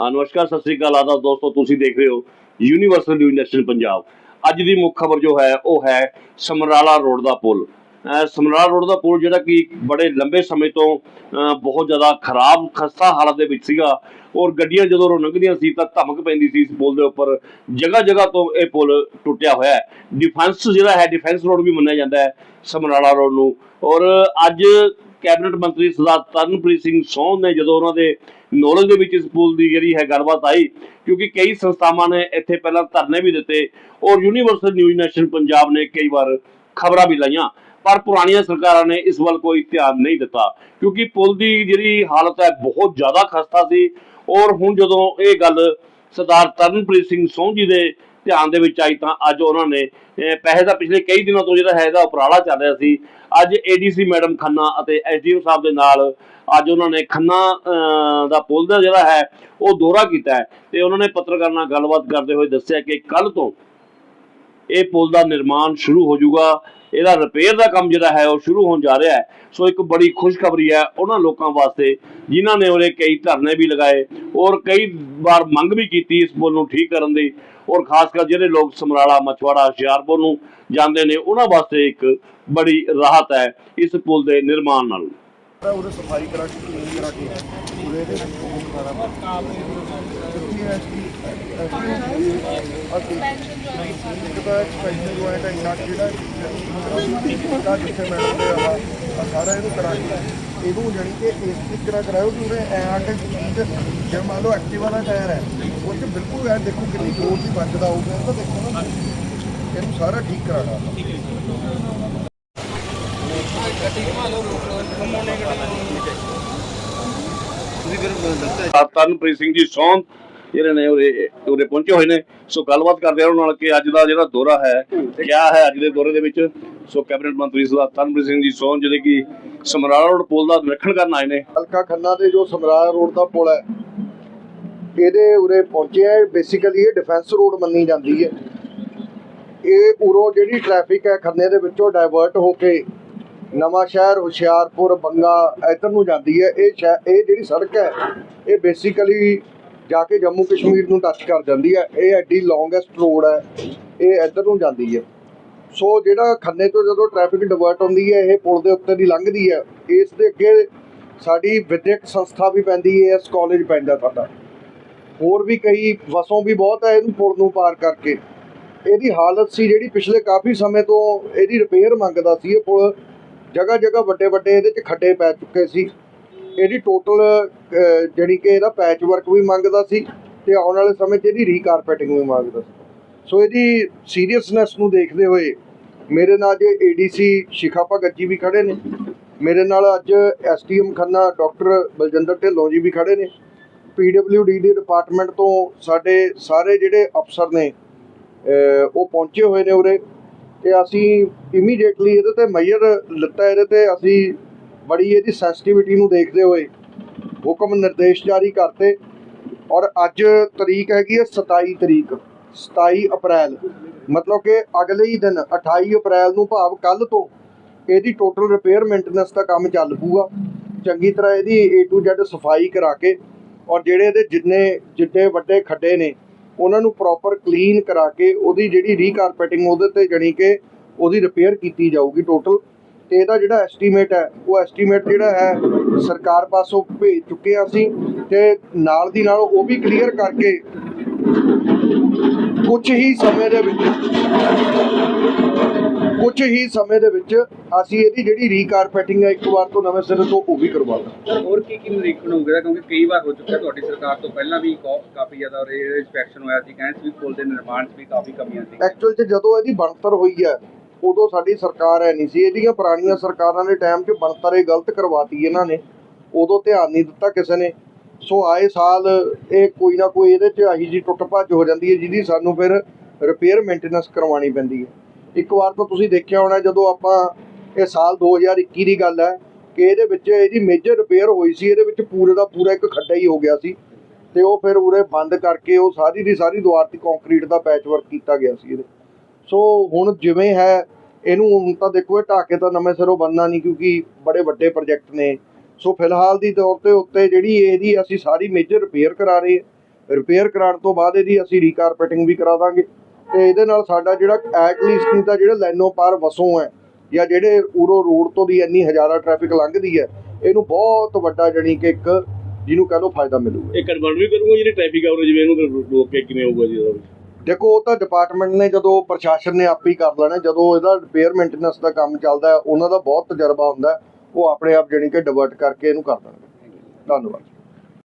ਹਾਂ, ਨਮਸਕਾਰ, ਸਤਿ ਸ੍ਰੀ ਅਕਾਲ ਆਦਾਬ ਦੋਸਤੋ, ਤੁਸੀਂ ਦੇਖ ਰਹੇ ਹੋ ਯੂਨੀਵਰਸਲ ਨਿਊਜ਼ ਨੈਸ਼ਨਲ ਪੰਜਾਬ। ਅੱਜ ਦੀ ਮੁੱਖ ਖਬਰ ਜੋ ਹੈ, ਉਹ ਹੈ ਸਮਰਾਲਾ ਰੋਡ ਦਾ ਪੁਲ। ਸਮਰਾਲਾ ਰੋਡ ਦਾ ਪੁਲ ਜਿਹੜਾ ਕਿ ਬੜੇ ਲੰਬੇ ਸਮੇਂ ਤੋਂ ਬਹੁਤ ਜ਼ਿਆਦਾ ਖਰਾਬ, ਖਸਤਾ ਹਾਲਤ ਦੇ ਵਿੱਚ ਸੀਗਾ। ਔਰ ਗੱਡੀਆਂ ਜਦੋਂ ਰੋ ਸੀ, ਤਾਂ ਧਮਕ ਪੈਂਦੀ ਸੀ ਇਸ ਪੁਲ ਦੇ ਉੱਪਰ। ਜਗ੍ਹਾ ਜਗ੍ਹਾ ਤੋਂ ਇਹ ਪੁਲ ਟੁੱਟਿਆ ਹੋਇਆ ਹੈ। ਡਿਫੈਂਸ ਜਿਹੜਾ ਹੈ ਡਿਫੈਂਸ ਰੋਡ ਵੀ ਮੰਨਿਆ ਜਾਂਦਾ ਹੈ ਸਮਰਾਲਾ ਰੋਡ ਨੂੰ। ਔਰ ਅੱਜ ਕੈਬਨਿਟ ਮੰਤਰੀ ਸਰਦਾਰ ਤਰਨਪ੍ਰੀਤ ਸਿੰਘ ਸੋਹਣ ਨੇ ਜਦੋਂ ਉਹਨਾਂ ਦੇ ਨੌਲੇਜ ਦੇ ਵਿੱਚ ਇਸ ਪੁਲ ਦੀ ਜਿਹੜੀ ਹੈ ਗੱਲਬਾਤ ਆਈ, ਕਿਉਂਕਿ ਕਈ ਸੰਸਥਾਵਾਂ ਨੇ ਇੱਥੇ ਪਹਿਲਾਂ ਧਰਨੇ ਵੀ ਦਿੱਤੇ ਔਰ ਯੂਨੀਵਰਸਲ ਨਿਊਜ਼ ਨੈਸ਼ਨ ਪੰਜਾਬ ਨੇ ਕਈ ਵਾਰ ਖਬਰਾਂ ਵੀ ਲਾਈਆਂ, ਪਰ ਪੁਰਾਣੀਆਂ ਸਰਕਾਰਾਂ ਨੇ ਇਸ ਵੱਲ ਕੋਈ ਧਿਆਨ ਨਹੀਂ ਦਿੱਤਾ, ਕਿਉਂਕਿ ਪੁਲ ਦੀ ਜਿਹੜੀ ਹਾਲਤ ਹੈ ਬਹੁਤ ਜ਼ਿਆਦਾ ਖਸਤਾ ਸੀ ਔਰ ਹੁਣ ਜਦੋਂ ਇਹ ਗੱਲ ਸਰਦਾਰ ਤਰਨਪ੍ਰੀਤ ਸਿੰਘ ਸੋਹ ਜੀ ਦੇ ਧਿਆਨ ਦੇ ਵਿੱਚ ਆਈ ਤਾਂ ਅੱਜ ਉਹਨਾਂ ਨੇ ਪੈਸੇ ਦਾ ਪਿਛਲੇ ਕਈ ਦਿਨਾਂ ਤੋਂ ਜਿਹੜਾ ਹੈ ਇਹਦਾ ਉਪਰਾਲਾ ਚੱਲ ਰਿਹਾ ਸੀ। ਅੱਜ ਏਡੀਸੀ ਮੈਡਮ ਖੰਨਾ ਅਤੇ ਐਸਡੀਓ ਸਾਹਿਬ ਦੇ ਨਾਲ ਅੱਜ ਉਹਨਾਂ ਨੇ ਖੰਨਾ ਅਹ, ਦਾ ਪੁਲ ਦਾ ਜਿਹੜਾ ਹੈ ਉਹ ਦੌਰਾ ਕੀਤਾ ਹੈ ਤੇ ਉਹਨਾਂ ਨੇ ਪੱਤਰਕਾਰਾਂ ਨਾਲ ਗੱਲਬਾਤ ਕਰਦੇ ਹੋਏ ਦੱਸਿਆ ਕਿ ਕੱਲ ਤੋਂ ਇਹ ਪੁਲ ਦਾ ਨਿਰਮਾਣ ਸ਼ੁਰੂ ਹੋ ਜਾਊਗਾ। ਇਹਦਾ ਰਿਪੇਅਰ ਦਾ ਕੰਮ ਜਿਹੜਾ ਹੈ ਉਹ ਸ਼ੁਰੂ ਹੋਣ ਜਾ ਰਿਹਾ ਹੈ। ਸੋ ਇੱਕ ਬੜੀ ਖੁਸ਼ਖਬਰੀ ਹੈ ਉਹਨਾਂ ਲੋਕਾਂ ਵਾਸਤੇ ਜਿਨ੍ਹਾਂ ਨੇ ਉਹਦੇ ਕਈ ਧਰਨੇ ਵੀ ਲਗਾਏ ਔਰ ਕਈ ਵਾਰ ਮੰਗ ਵੀ ਕੀਤੀ ਇਸ ਪੁਲ ਨੂੰ ਠੀਕ ਕਰਨ ਦੀ ਔਰ ਖਾਸ ਕਰ ਜਿਹੜੇ ਲੋਕ ਸਮਰਾਲਾ, ਮਛਵਾੜਾ, ਹੁਸ਼ਿਆਰਪੁਰ ਨੂੰ ਜਾਂਦੇ ਨੇ, ਉਹਨਾਂ ਵਾਸਤੇ ਇੱਕ ਬੜੀ ਰਾਹਤ ਹੈ ਇਸ ਪੁਲ ਦੇ ਨਿਰਮਾਣ ਨਾਲ। ਉਹਦੇ ਸਫ਼ਾਈ ਕਰਾ ਕੇ ਕਲੀਨ ਕਰਾ ਕੇ ਉਹਦੇ ਦੇ ਉਹ ਸਾਰਾ ਕਿਉਂਕਿ ਐਸੀ ਅਸੀਂ ਇੱਕ ਤਾਂ ਐਕਸਪੈਂਸ਼ਨ ਜੋ ਹੈ ਤਾਂ ਇੰਨਾ ਕੁ ਜਿਹੜਾ ਦਾ ਜਿੱਥੇ ਮੈਡਮ ਦੇ ਆਹ ਆਹ ਸਾਰਾ ਇਹਨੂੰ ਕਰਾ ਕੇ ਇਹਨੂੰ ਜਾਣੀ ਕਿ ਇਸ ਤਰੀਕੇ ਨਾਲ ਕਰਾਇਓ ਕਿ ਉਹਨੇ ਐ ਆ ਕੇ ਚੀਜ਼ ਜੇ ਮੰਨ ਲਓ ਐਕਟਿਵਾ ਦਾ ਟਾਇਰ ਹੈ ਉਹ ਚ ਬਿਲਕੁਲ ਐ ਦੇਖੋ ਕਿੰਨੀ ਜ਼ੋਰ ਦੀ ਵੱਜਦਾ ਹੋਊਗਾ ਇਹ ਤਾਂ ਦੇਖੋ ਨਾ ਇਹਨੂੰ ਸਾਰਾ ਠੀਕ ਕਰਾਣਾ ਸਰਦਾਰ ਤਰਨਪ੍ਰੀਤ ਸਿੰਘ ਜੀ ਸੌਂਦ ਜਿਹੜੇ ਨੇ ਉਰੇ ਉਰੇ ਪਹੁੰਚੇ ਹੋਏ ਨੇ। ਸੋ ਗੱਲਬਾਤ ਕਰਦੇ ਆ ਉਹਨਾਂ ਨਾਲ ਕਿ ਅੱਜ ਦਾ ਜਿਹੜਾ ਦੌਰਾ ਹੈ ਕਿਆ ਹੈ ਅੱਜ ਦੇ ਦੌਰੇ ਦੇ ਵਿੱਚ? ਸੋ ਕੈਬਨਿਟ ਮੰਤਰੀ ਸਰਦਾਰ ਤਰਨਪ੍ਰੀਤ ਸਿੰਘ ਜੀ ਸੌਂਦ ਜਿਹੜੇ ਕਿ ਸਮਰਾਲਾ ਰੋਡ ਪੁਲ ਦਾ ਨਿਰੀਖਣ ਕਰਨ ਆਏ ਨੇ। ਹਲਕਾ ਖੰਨਾ ਦੇ ਜੋ ਸਮਰਾਲਾ ਰੋਡ ਦਾ ਪੁਲ ਹੈ ਇਹਦੇ ਉਰੇ ਪਹੁੰਚੇ ਹੈ ਬੇਸਿਕਲੀ ਇਹ ਡਿਫੈਂਸ ਰੋਡ ਮੰਨੀ ਜਾਂਦੀ ਹੈ। ਇਹ ਉਰੋਂ ਜਿਹੜੀ ਟ੍ਰੈਫਿਕ ਹੈ ਖੰਨੇ ਦੇ ਵਿੱਚੋਂ ਡਾਇਵਰਟ ਹੋ ਕੇ ਨਵਾਂ ਸ਼ਹਿਰ ਹੁਸ਼ਿਆਰਪੁਰ ਬੰਗਾ ਇੱਧਰ ਨੂੰ ਜਾਂਦੀ ਹੈ। ਇਹ ਇਹ ਜਿਹੜੀ ਸੜਕ ਹੈ ਇਹ ਬੇਸਿਕਲੀ ਜਾ ਕੇ ਜੰਮੂ ਕਸ਼ਮੀਰ ਨੂੰ ਟੱਚ ਕਰ ਜਾਂਦੀ ਹੈ। ਇਹ ਐਡੀ ਲੌਂਗੈਸਟ ਰੋਡ ਹੈ। ਇਹ ਇੱਧਰ ਨੂੰ ਜਾਂਦੀ ਹੈ। ਸੋ ਜਿਹੜਾ ਖੰਨੇ ਤੋਂ ਜਦੋਂ ਟ੍ਰੈਫਿਕ ਡਿਵਰਟ ਹੁੰਦੀ ਹੈ, ਇਹ ਪੁਲ ਦੇ ਉੱਤੇ ਦੀ ਲੰਘਦੀ ਹੈ, ਇਸ ਦੇ ਅੱਗੇ ਸਾਡੀ ਵਿਦਿਅਕ ਸੰਸਥਾ ਵੀ ਪੈਂਦੀ ਹੈ, ਇਸ ਕਾਲਜ ਪੈਂਦਾ ਸਾਡਾ। ਹੋਰ ਵੀ ਕਈ ਵਸੋਂ ਵੀ ਬਹੁਤ ਹੈ ਇਹਨੂੰ ਪੁਲ ਨੂੰ ਪਾਰ ਕਰਕੇ। ਇਹਦੀ ਹਾਲਤ ਸੀ ਜਿਹੜੀ ਪਿਛਲੇ ਕਾਫੀ ਸਮੇਂ ਤੋਂ ਇਹਦੀ ਰਿਪੇਅਰ ਮੰਗਦਾ ਸੀ ਇਹ ਪੁਲ। ਜਗ੍ਹਾ ਜਗ੍ਹਾ ਵੱਡੇ ਵੱਡੇ ਇਹਦੇ 'ਚ ਖੱਡੇ ਪੈ ਚੁੱਕੇ ਸੀ। ਇਹਦੀ ਟੋਟਲ ਜਿਹੜੀ ਕਿ ਇਹਦਾ ਪੈਚ ਵਰਕ ਵੀ ਮੰਗਦਾ ਸੀ ਤੇ ਆਉਣ ਵਾਲੇ ਸਮੇਂ 'ਚ ਇਹਦੀ ਰੀਕਾਰਪੈਟਿੰਗ ਵੀ ਮੰਗਦਾ ਸੀ। ਸੋ ਇਹਦੀ ਸੀਰੀਅਸਨੈਸ ਨੂੰ ਦੇਖਦੇ ਹੋਏ ਮੇਰੇ ਨਾਲ ਜੇ ਏਡੀਸੀ ਸ਼ਿਖਾ ਭਗਤ ਜੀ ਵੀ ਖੜੇ ਨੇ। ਮੇਰੇ ਨਾਲ ਅੱਜ ਐਸਟੀਐਮ ਖੰਨਾ ਡਾਕਟਰ ਬਲਜਿੰਦਰ ਢਿੱਲੋਂ ਜੀ ਵੀ ਖੜੇ ਨੇ। ਪੀਡਬਲਯੂਡੀ ਦੇ ਡਿਪਾਰਟਮੈਂਟ ਤੋਂ ਸਾਡੇ ਸਾਰੇ ਜਿਹੜੇ ਅਫਸਰ ਨੇ ਉਹ ਪਹੁੰਚੇ ਹੋਏ ਨੇ ਉਰੇ ਤੇ ਅਸੀਂ ਇਮੀਡੀਏਟਲੀ ਇਹਦੇ ਤੇ ਮੈਜਰ ਲਿੱਤਾ, ਇਹਦੇ ਤੇ ਅਸੀਂ ਬੜੀ ਇਹਦੀ ਸੈਂਸਿਟੀਵਿਟੀ ਨੂੰ ਦੇਖਦੇ ਹੋਏ ਹੁਕਮ ਨਿਰਦੇਸ਼ ਜਾਰੀ ਕਰਤੇ। ਔਰ ਅੱਜ ਤਰੀਕ ਹੈਗੀ ਹੈ 27 ਤਰੀਕ 27 ਅਪ੍ਰੈਲ। ਮਤਲਬ ਕਿ ਅਗਲੇ ਹੀ ਦਿਨ 28 ਅਪ੍ਰੈਲ ਨੂੰ ਭਾਵ ਕੱਲ ਤੋਂ ਇਹਦੀ ਟੋਟਲ ਰਿਪੇਅਰ ਮੇਨਟੇਨੈਂਸ ਦਾ ਕੰਮ ਚੱਲ ਪੂਗਾ ਚੰਗੀ ਤਰ੍ਹਾਂ ਇਹਦੀ A to Z ਸਫ਼ਾਈ ਕਰਾ ਕੇ ਔਰ ਜਿਹੜੇ ਇਹਦੇ ਜਿੰਨੇ ਜਿੱਡੇ ਵੱਡੇ ਖੱਡੇ ਨੇ, ਉਹਨਾਂ ਨੂੰ ਪ੍ਰੋਪਰ ਕਲੀਨ ਕਰਾ ਕੇ ਉਹਦੀ ਜਿਹੜੀ ਰੀਕਾਰਪੈਟਿੰਗ ਉਹਦੇ ਤੇ ਜਣੀ ਕਿ ਉਹਦੀ ਰਿਪੇਅਰ ਕੀਤੀ ਜਾਊਗੀ ਟੋਟਲ ਤੇ ਇਹਦਾ ਜਿਹੜਾ ਐਸਟੀਮੇਟ ਹੈ ਉਹ ਐਸਟੀਮੇਟ ਜਿਹੜਾ ਹੈ ਸਰਕਾਰ ਪਾਸੋਂ ਭੇਜ ਚੁੱਕੇ ਹਾਂ ਅਸੀਂ ਤੇ ਨਾਲ ਦੀ ਨਾਲ ਉਹ ਵੀ ਕਲੀਅਰ ਕਰਕੇ ਕੁਝ ਹੀ ਸਮੇਂ ਦੇ ਵਿੱਚ ਕੁਝ ਹੀ ਸਮੇਂ ਦੇ ਵਿੱਚ ਅਸੀਂ ਇਹਦੀ ਜਿਹੜੀ ਰੀਕਾਰਪੇਟਿੰਗ ਹੈ ਇੱਕ ਵਾਰ ਤੋਂ ਨਵੇਂ ਸਿਰੇ ਤੋਂ ਉਹ ਵੀ ਕਰਵਾ ਦਾਂਗੇ। ਸਰ ਹੋਰ ਕੀ ਕੀ ਨਿਰੀਖਣ ਹੋ ਗਿਆ ਕਿਉਂਕਿ ਕਈ ਵਾਰ ਹੋ ਚੁੱਕਿਆ ਤੁਹਾਡੀ ਸਰਕਾਰ ਤੋਂ ਪਹਿਲਾਂ ਵੀ ਕਾਫੀ ਜ਼ਿਆਦਾ ਇਨਸਪੈਕਸ਼ਨ ਹੋਇਆ ਸੀ ਕਹਿੰਦੇ ਸੀ ਪੁਲ ਦੇ ਨਿਰਮਾਣ 'ਚ ਵੀ ਕਾਫੀ ਕਮੀਆਂ ਸੀ। ਐਕਚੁਅਲ 'ਚ ਜਦੋਂ ਇਹਦੀ ਬਣਤਰ ਹੋਈ ਹੈ ਉਦੋਂ ਸਾਡੀ ਸਰਕਾਰ ਹੈ ਨਹੀਂ ਸੀ। ਇਹਦੀਆਂ ਪੁਰਾਣੀਆਂ ਸਰਕਾਰਾਂ ਦੇ ਟਾਈਮ 'ਚ ਬਣਤਰ ਗਲਤ ਕਰਵਾਤੀ ਇਹਨਾਂ ਨੇ, ਉਦੋਂ ਧਿਆਨ ਨਹੀਂ ਦਿੱਤਾ ਕਿਸੇ ਨੇ। ਸੋ ਆਏ ਸਾਲ ਇਹ ਕੋਈ ਨਾ ਕੋਈ ਇਹਦੇ 'ਚ ਆਹੀ ਜੀ ਟੁੱਟ ਭੱਜ ਹੋ ਜਾਂਦੀ ਹੈ, ਜਿਹਦੀ ਸਾਨੂੰ ਫਿਰ ਰਿਪੇਅਰ ਮੇਨਟੇਨੈਂਸ ਕਰਵਾਉਣੀ ਪੈਂਦੀ ਹੈ। ਇੱਕ ਵਾਰ ਤਾਂ ਤੁਸੀਂ ਦੇਖਿਆ ਹੋਣਾ, ਜਦੋਂ ਆਪਾਂ ਇਹ ਸਾਲ 2021 ਦੀ ਗੱਲ ਹੈ ਕਿ ਇਹਦੇ ਵਿੱਚ ਇਹਦੀ ਮੇਜਰ ਰਿਪੇਅਰ ਹੋਈ ਸੀ, ਇਹਦੇ ਵਿੱਚ ਪੂਰੇ ਦਾ ਪੂਰਾ ਇੱਕ ਖੱਡਾ ਹੀ ਹੋ ਗਿਆ ਸੀ। ਤੇ ਉਹ ਫਿਰ ਉਰੇ ਬੰਦ ਕਰਕੇ ਉਹ ਸਾਰੀ ਦੀ ਸਾਰੀ ਦੀਵਾਰ ਤੇ ਕੰਕਰੀਟ ਦਾ ਪੈਚ ਵਰਕ ਕੀਤਾ ਗਿਆ ਸੀ ਇਹਦੇ। ਸੋ ਹੁਣ ਜਿਵੇਂ ਹੈ, ਇਹਨੂੰ ਹੁਣ ਤਾਂ ਦੇਖੋ ਇਹ ਢਾਕੇ ਤਾਂ ਨਵੇਂ ਸਿਰੋਂ ਬੰਨਣਾ ਨਹੀਂ ਕਿਉਂਕਿ ਬੜੇ ਵੱਡੇ ਪ੍ਰੋਜੈਕਟ ਨੇ। ਸੋ ਫਿਲਹਾਲ ਦੀ ਤੌਰ ਤੇ ਉੱਤੇ ਜਿਹੜੀ ਇਹਦੀ ਅਸੀਂ ਸਾਰੀ ਮੇਜਰ ਰਿਪੇਅਰ ਕਰਾ ਰਹੇ ਹਾਂ। ਰਿਪੇਅਰ ਕਰਾਉਣ ਤੋਂ ਬਾਅਦ ਇਹਦੀ ਅਸੀਂ ਰੀਕਾਰਪੇਟਿੰਗ ਵੀ ਕਰਾ ਦਾਂਗੇ। ਤੇ ਇਹਦੇ ਨਾਲ ਸਾਡਾ ਜਿਹੜਾ ਐਟ ਲੀਸਟ ਨਹੀਂ ਤਾਂ ਜਿਹੜੇ ਲਾਈਨੋਂ ਪਾਰ ਵਸੋਂ ਹੈ ਜਾਂ ਜਿਹੜੇ ਉਰੋ ਰੋਡ ਤੋਂ ਦੀ ਇੰਨੀ ਹਜ਼ਾਰਾਂ ਟ੍ਰੈਫਿਕ ਲੰਘਦੀ ਹੈ, ਇਹਨੂੰ ਬਹੁਤ ਵੱਡਾ ਜਣੀ ਕਿ ਇੱਕ ਜਿਹਨੂੰ ਕਹ ਲਓ ਫਾਇਦਾ ਮਿਲੂਗਾ। ਇਹ ਕਨਵਰਟ ਵੀ ਕਰੂਗਾ ਜਿਹੜੀ ਟ੍ਰੈਫਿਕ ਆ ਉਹ ਜਿਵੇਂ ਇਹਨੂੰ ਰੋਕ ਕੇ ਕਿਵੇਂ ਹੋਊਗਾ ਜੀ ਇਹਦਾ ਦੇਖੋ, ਉਹ ਤਾਂ ਡਿਪਾਰਟਮੈਂਟ ਨੇ ਜਦੋਂ ਪ੍ਰਸ਼ਾਸਨ ਨੇ ਆਪ ਹੀ ਕਰ ਲੈਣਾ, ਜਦੋਂ ਇਹਦਾ ਰਿਪੇਅਰ ਮੇਨਟੇਨੈਂਸ ਦਾ ਕੰਮ ਚੱਲਦਾ ਉਹਨਾਂ ਦਾ ਬਹੁਤ ਤਜਰਬਾ ਹੁੰਦਾ ਉਹ ਆਪਣੇ ਆਪ ਜਣੀ ਕਿ ਡਿਵਰਟ ਕਰਕੇ ਇਹਨੂੰ ਕਰ ਦੇਣਗੇ। ਧੰਨਵਾਦ।